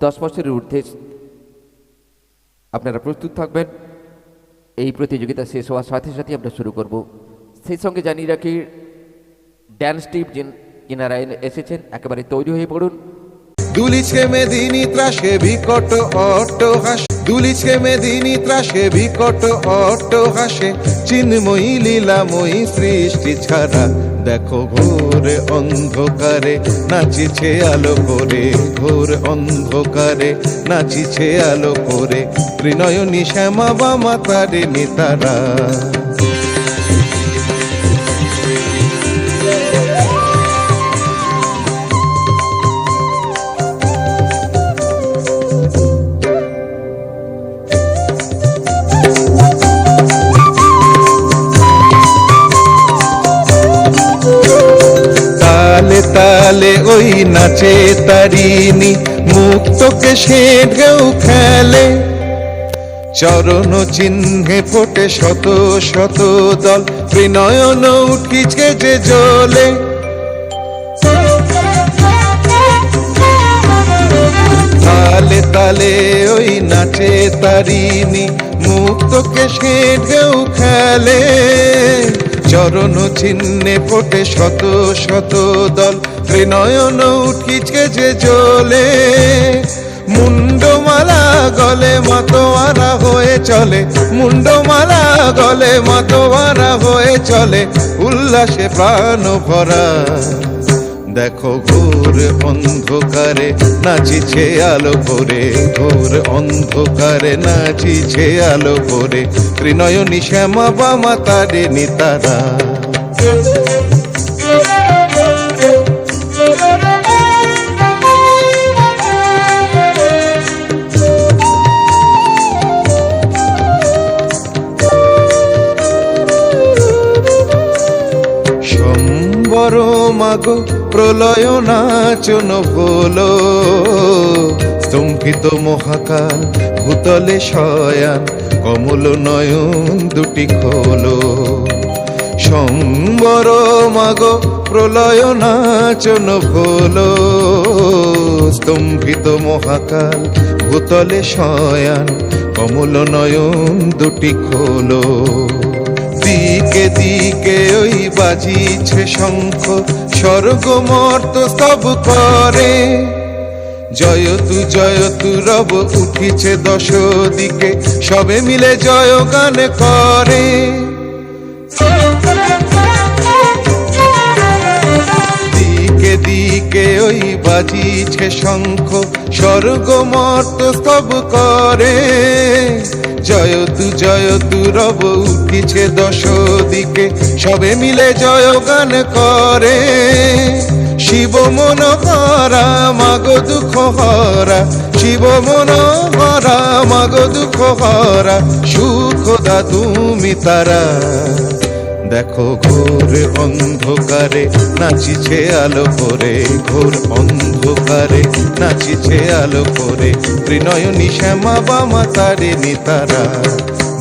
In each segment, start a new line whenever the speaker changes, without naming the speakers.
দশ বছরের ঊর্ধ্বে আপনারা প্রস্তুত থাকবেন। এই প্রতিযোগিতা শেষ হওয়ার সাথে সাথে আমরা শুরু করব। সেই সঙ্গে জানিয়ে রাখি, ড্যান্স টিপ এনে- এসেছেন, একেবারে তৈরি হয়ে পড়ুন।
দুলিছে মেদিনী ত্রাসে বিকট অট্ট হাসে দুলিছে মেদিনী ত্রাসে, বিকট অট্ট হাসে, চিন্ময়ী লীলাময়ী সৃষ্টি ছাড়া। দেখো ঘোর অন্ধকারে, নাচিছে আলো করে। ঘোর অন্ধকারে, নাচিছে আলো করে। ত্রিনয়নী শ্যামা বা মাতারে নিতারা নাচে তারিনি মুক্তকে সে খেলে। চরণ চিহ্নে ফোটে শত শত দল, ত্রিনয়ন উঠিছে যে জলে। তালে তালে ওই নাচে তারিনি মুক্তকে সে ঢেউ খেলে। চরণ চিহ্নে ফোটে শত শত দল। ত্রিনয়ন উঠিছে যে জলে মুন্ডমালা গলে মাতোয়ারা হয়ে চলে। মুন্ডমালা গলে মাতোয়ারা হয়ে চলে। উল্লাসে প্রাণ ভরা। দেখো ঘোর অন্ধকারে নাচিছে আলো করে ঘোর অন্ধকারে নাচিছে আলো করে ত্রিনয়নী শ্যামা বামা তারে নিতারা। মাগো প্রলয় নাচন হলো স্তম্ভিত মহাকাল, ভূতলে শয়ান, কমল নয়ন দুটি খোলো। সম্বর মাগো প্রলয় নাচন হলো স্তম্ভিত মহাকাল, ভূতলে শয়ান, কমল নয়ন দুটি খোলো। দিকে দিকে ওই বাজিছে শঙ্খ স্বর্গ মর্ত স্তব করে। জয়তু জয়তু রব উঠিছে দশ দিকে সবে মিলে জয় গান করে। দিকে দিকে ওই বাজিছে শঙ্খ স্বর্গ মর্ত স্তব করে। জয়তু জয়তু রব উঠিছে দশ দিকে সবে মিলে জয় গান করে। শিব মন হরা মাগ দুঃখ হরা। শিব মন হরা মাগ দুঃখ হরা। সুখ দা তুমি তারা। দেখো ঘোর অন্ধকারে নাচিছে আলো করে, ঘোর অন্ধকারে নাচিছে আলো করে। ত্রিনয়নী শ্যামা বামা তারে নিতারা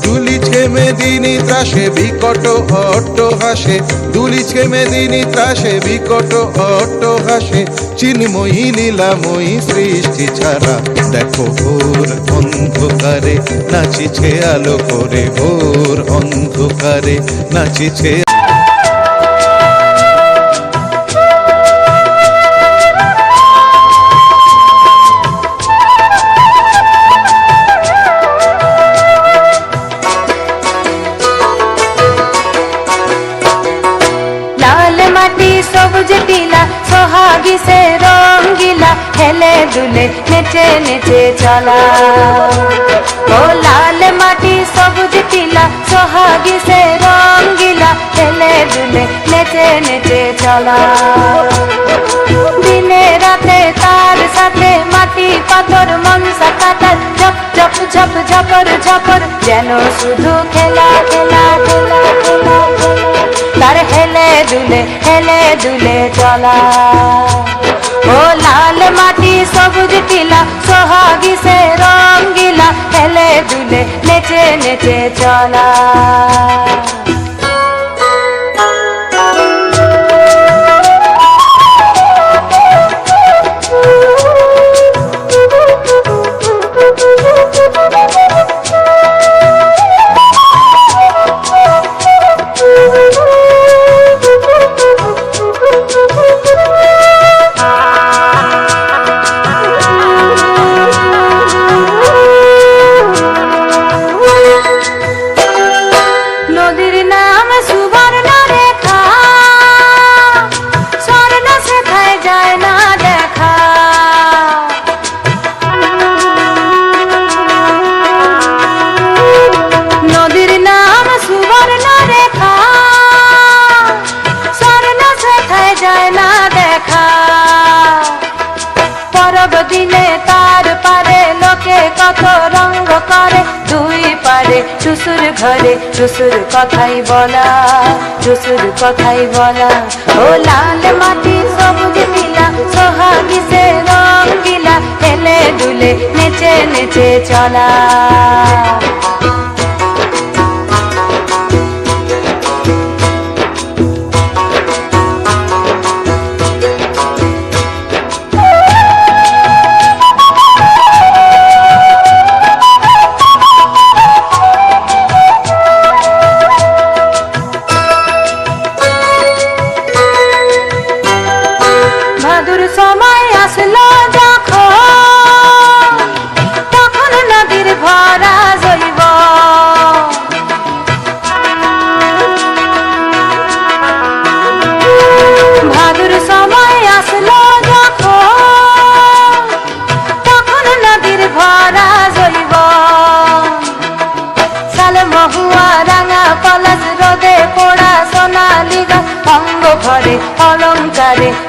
দুলিছে মেদিনী ত্রাসে, বিকট অট্ট হাসে। দুলিছে মেদিনী ত্রাসে, বিকট অট্ট হাসে। চিন্ময়ী, লীলাময়ী সৃষ্টি ছাড়া দেখো ভোর অন্ধকারে। নাচিছে আলো করে ভোর অন্ধকারে। নাচিছে
দুলে নেচে চলা। ও লাল মাটি সবুজ টিলা, সোহাগী সে রঙ্গিলা হেলে দুলে নেচে নেচে চলা। দিনে রাতে তার সাথে মাটি পাথর, মনসা কাটার, ঝপ ঝপ ঝপ, ঝপর ঝপর, যেন শুধু খেলা খেলা খেলা খেলা। দুলে, হেলে দুলে চলা ও লাল মাটি, সবুজ টিলা, সোহাগি সে রঙ্গিলা, হেলে দুলে, নেচে নেচে চলা ঘরে শ্বশুর কথাই বলা, শ্বশুর কথাই বলা। ও লাল মাটি সবুজ নীলা, সোহাগী সে রং গিলা হেলে দুলে নেচে নেচে চলা।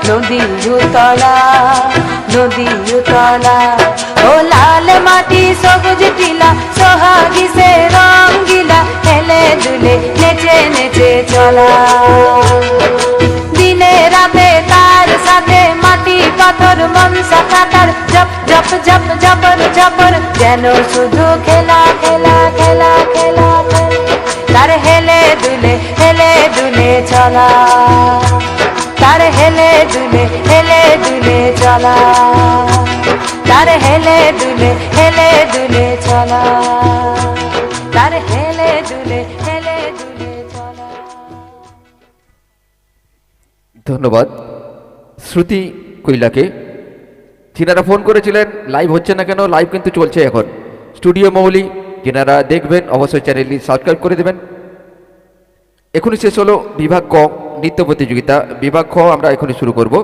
নদী উতলা নদী উতলা। ও লাল মাটি সবুজ টিলা, সোহাগী সে রঙ্গিলা, হেলে দুলে নেচে নেচে চলা। দিনে রাতে তার সাথে মাটি পাথর, মনসা কাটার, জপ জপ জপ, জপর জপর, যেন শুধু খেলা খেলা খেলা খেলা। তার হেলে দুলে হেলে দুলে চলা। তার হেলে দুলে হেলে দুলে চলা তার হেলে দুলে হেলে দুলে চলা
ধন্যবাদ। শ্রুতি কৈলাকে। যিনারা ফোন করেছিলেন, লাইভ হচ্ছে না কেন? লাইভ কিন্তু চলছে এখন। স্টুডিও মৌলি যিনারা দেখবেন, অবশ্যই চ্যানেলটি সাবস্ক্রাইব করে দেবেন। এখনই শেষ হলো বিভাগ ক। নৃত্য প্রতিযোগিতা বিভাগ খ আমরা এখনই শুরু করব।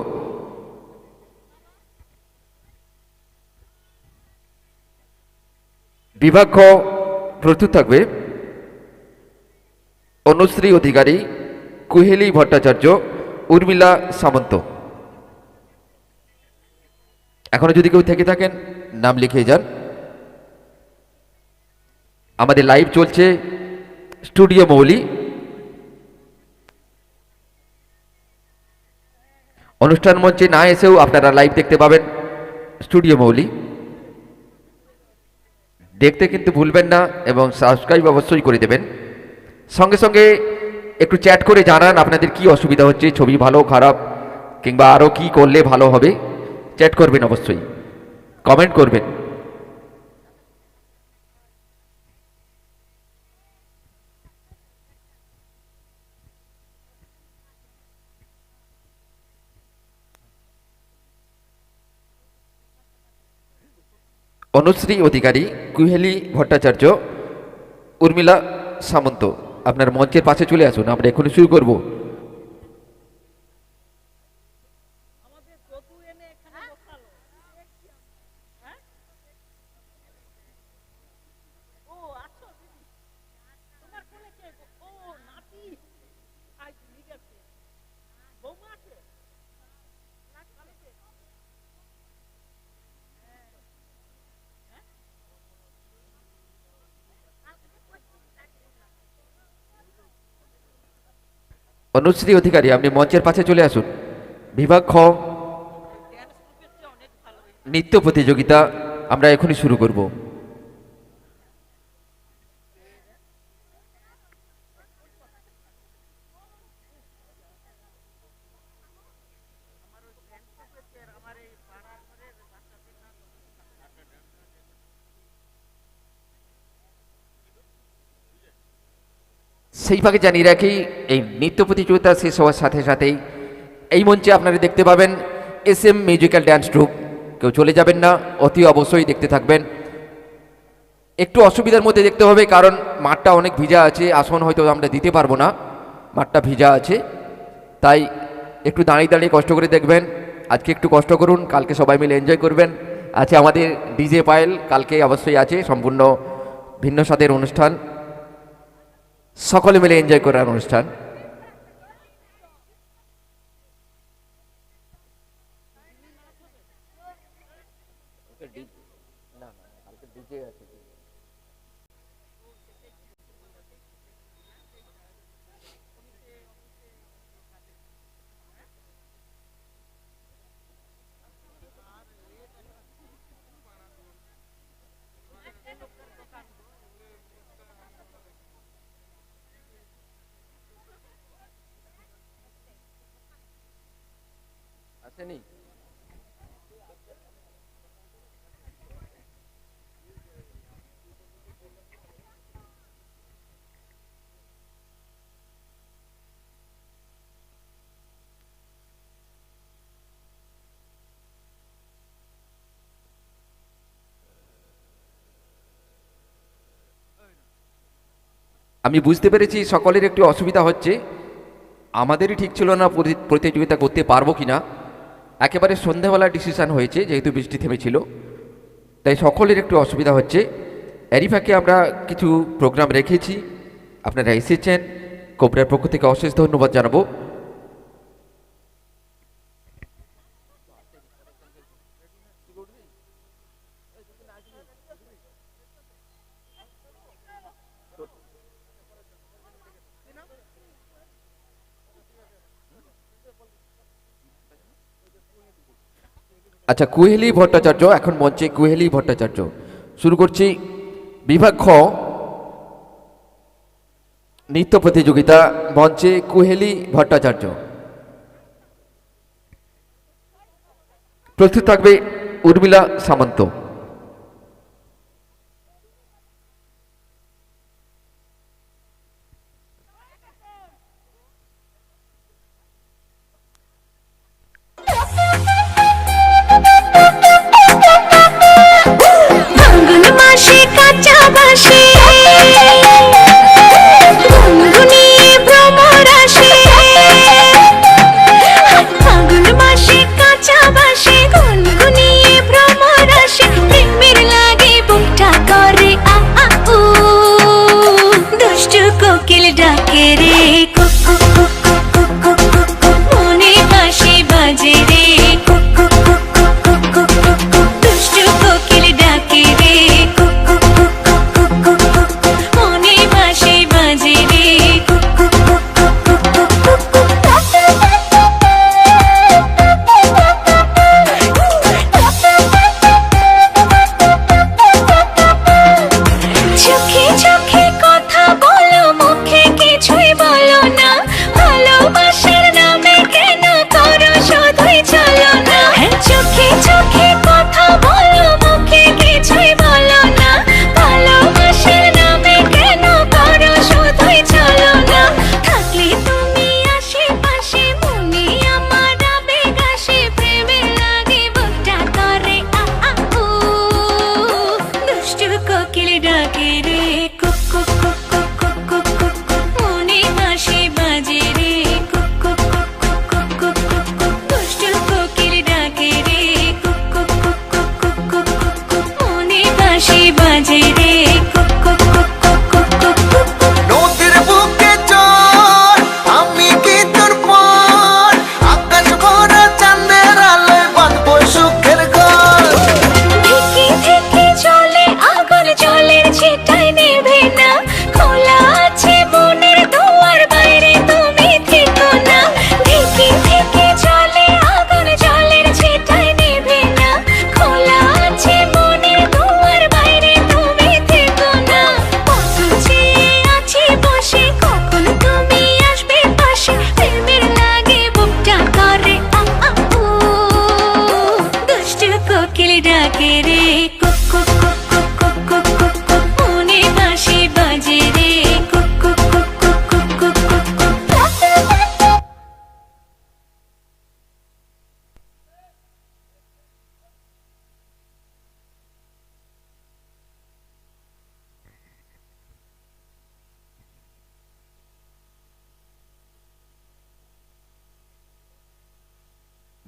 বিভাগ খ প্রস্তুত থাকবে। অনুশ্রী অধিকারী কুহেলি ভট্টাচার্য, উর্মিলা সামন্ত। এখনও যদি কেউ থেকে থাকেন, নাম লিখে যান। আমাদের লাইভ চলছে স্টুডিও মৌলি। অনুষ্ঠান মঞ্চে না এসেও আপনারা লাইভ দেখতে পাবেন স্টুডিও মৌলি দেখতে কিন্তু ভুলবেন না এবং সাবস্ক্রাইব অবশ্যই করে দেবেন। সঙ্গে সঙ্গে একটু চ্যাট করে জানান আপনাদের কি অসুবিধা হচ্ছে, ছবি ভালো, খারাপ, কিংবা আরও কি করলে ভালো হবে। চ্যাট করবেন অবশ্যই। কমেন্ট করবেন। অনুশ্রী অধিকারী কুহেলি ভট্টাচার্য, উর্মিলা সামন্ত। আপনার মঞ্চের পাশে চলে আসুন, আমরা এখনই শুরু করব
ও আছো দিদি তোমার কোলে কে গো? ও নাতি আই ঠিক আছে বৌমা আছে নাচ ভালো কে
অনুশ্রী অধিকারী, আপনি মঞ্চের পাশে চলে আসুন। বিভাগ খ, নৃত্য প্রতিযোগিতা, আমরা এখনই শুরু করব। সেই ভাগে জানিয়ে রাখি, এই নৃত্য প্রতিযোগিতা শেষ হওয়ার সাথে সাথেই এই মঞ্চে আপনারা দেখতে পাবেন S M musical dance troupe কেউ চলে যাবেন না, অতি অবশ্যই দেখতে থাকবেন। একটু অসুবিধার মধ্যে দেখতে হবে, কারণ মাঠটা অনেক ভিজা আছে, আসন হয়তো আমরা দিতে পারব না। মাঠটা ভিজা আছে, তাই একটু দাঁড়িয়ে দাঁড়িয়ে কষ্ট করে দেখবেন। আজকে একটু কষ্ট করুন, কালকে সবাই মিলে এনজয় করবেন। আছে আমাদের ডিজে পায়েল, কালকে অবশ্যই আছে, সম্পূর্ণ ভিন্ন স্বাদের অনুষ্ঠান। সকলে মিলে এনজয় করার অনুষ্ঠান।
কিন্তু না আসেনি আমি বুঝতে পেরেছি সকলের একটি অসুবিধা হচ্ছে, আমাদেরই ঠিক ছিল না প্রতিযোগিতা করতে পারব কি না একেবারে সন্ধেবেলা ডিসিশান হয়েছে, যেহেতু বৃষ্টি থেমেছিল। তাই সকলের একটু অসুবিধা হচ্ছে। অ্যারিফাকে আমরা কিছু প্রোগ্রাম রেখেছি। আপনারা এসেছেন। কোবরার পক্ষ থেকে অশেষ ধন্যবাদ জানাব। আচ্ছা কুহেলি ভট্টাচার্য, এখন মঞ্চে কুহেলি ভট্টাচার্য। শুরু করছি বিভাগ খ নৃত্য প্রতিযোগিতা, মঞ্চে কুহেলি ভট্টাচার্য। প্রস্তুত থাকবে উর্মিলা সামন্ত।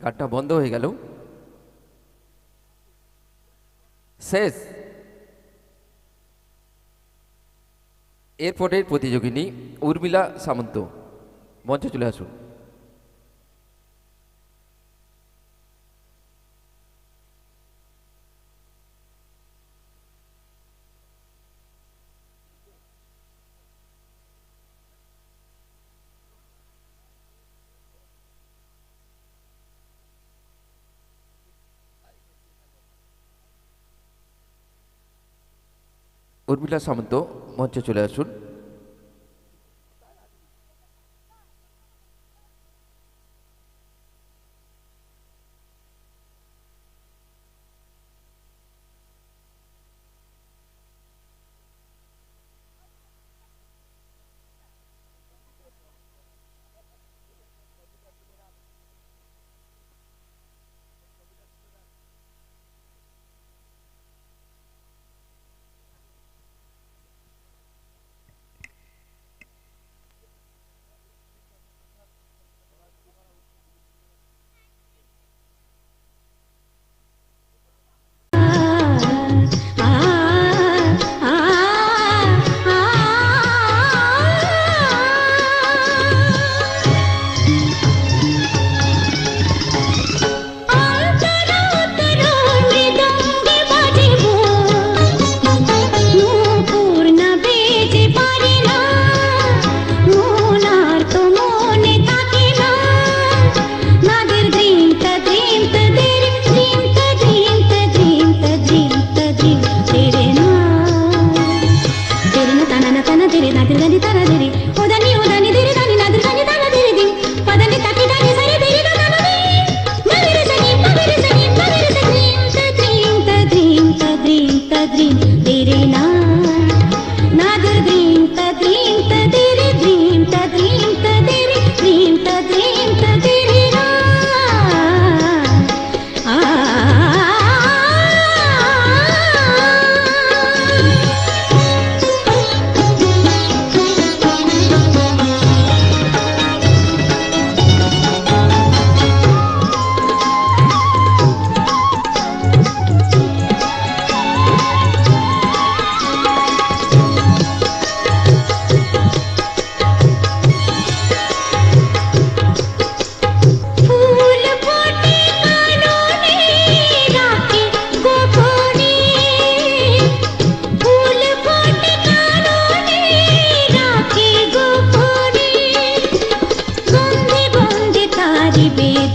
কাঠটা বন্ধ হয়ে গেল। শেষ। এরপরের প্রতিযোগিনী উর্মিলা সামন্ত। মঞ্চে চলে আসুন। উর্মিলা সামন্ত মঞ্চে চলে আসুন।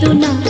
তো না